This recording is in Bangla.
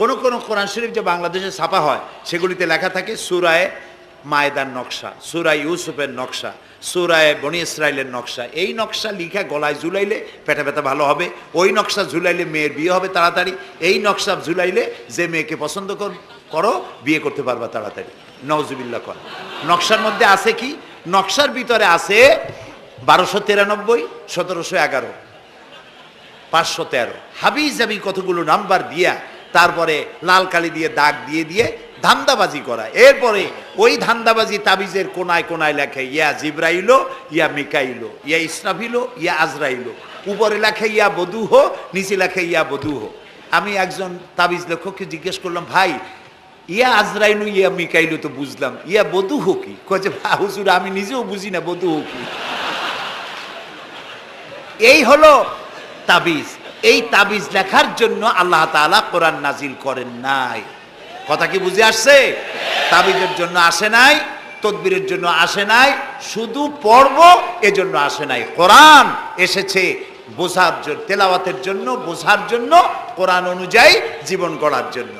কোন কোন কোরআন শরীফ যে বাংলাদেশে ছাপা হয়, সেগুলিতে লেখা থাকে সুরায় মায়দার নকশা, সুরায় ইউসুফের নকশা, সুরায় বনি ইসরায়েলের নকশা। এই নকশা লিখা গলায় ঝুলাইলে পেটা পেটে ভালো হবে, ওই নকশা ঝুলাইলে মেয়ের বিয়ে হবে তাড়াতাড়ি, এই নকশা ঝুলাইলে যে মেয়েকে পছন্দ কর করো, বিয়ে করতে পারবা তাড়াতাড়ি। নওজুবিল্লা কর। নকশার মধ্যে আছে কি? নকশার ভিতরে আছে বারোশো তিরানব্বই, সতেরোশো এগারো, পাঁচশো তেরো। হাবিজ আমি কতগুলো নাম্বার দিয়া তারপরে লাল কালি দিয়ে দাগ দিয়ে দিয়ে ধান্দাবাজি করা। এরপরে ওই ধান্দাবাজি তাবিজের কোনায় কোনায় লেখে ইয়া জিব্রাইলো ইয়া মিকাইলো ইয়া ইসরাফিলো ইয়া আজরাইলো উপরে লেখে ইয়া বধূহ নিচে লেখে ইয়া বধূহ আমি একজন তাবিজ লেখককে জিজ্ঞেস করলাম ভাই ইয়া আজরাইলু ইয়া মিকাইলু তো বুঝলাম ইয়া বধূহ কি? "ভা, হুজুর আমি নিজেও বুঝি না বধূহ কি? এই হলো তাবিজ। এই তাবিজ লেখার জন্য আল্লাহ তাআলা কোরআন নাজিল করেন নাই। কথা কি বুঝে আসছে? তাবিজের জন্য আসে নাই, তদবিরের জন্য আসে নাই, শুধু পর্ব এজন্য আসে নাই। কোরআন এসেছে বোঝার জন্য তেলাওয়াতের জন্য, বোঝার জন্য, কোরআন অনুযায়ী জীবন গড়ার জন্য।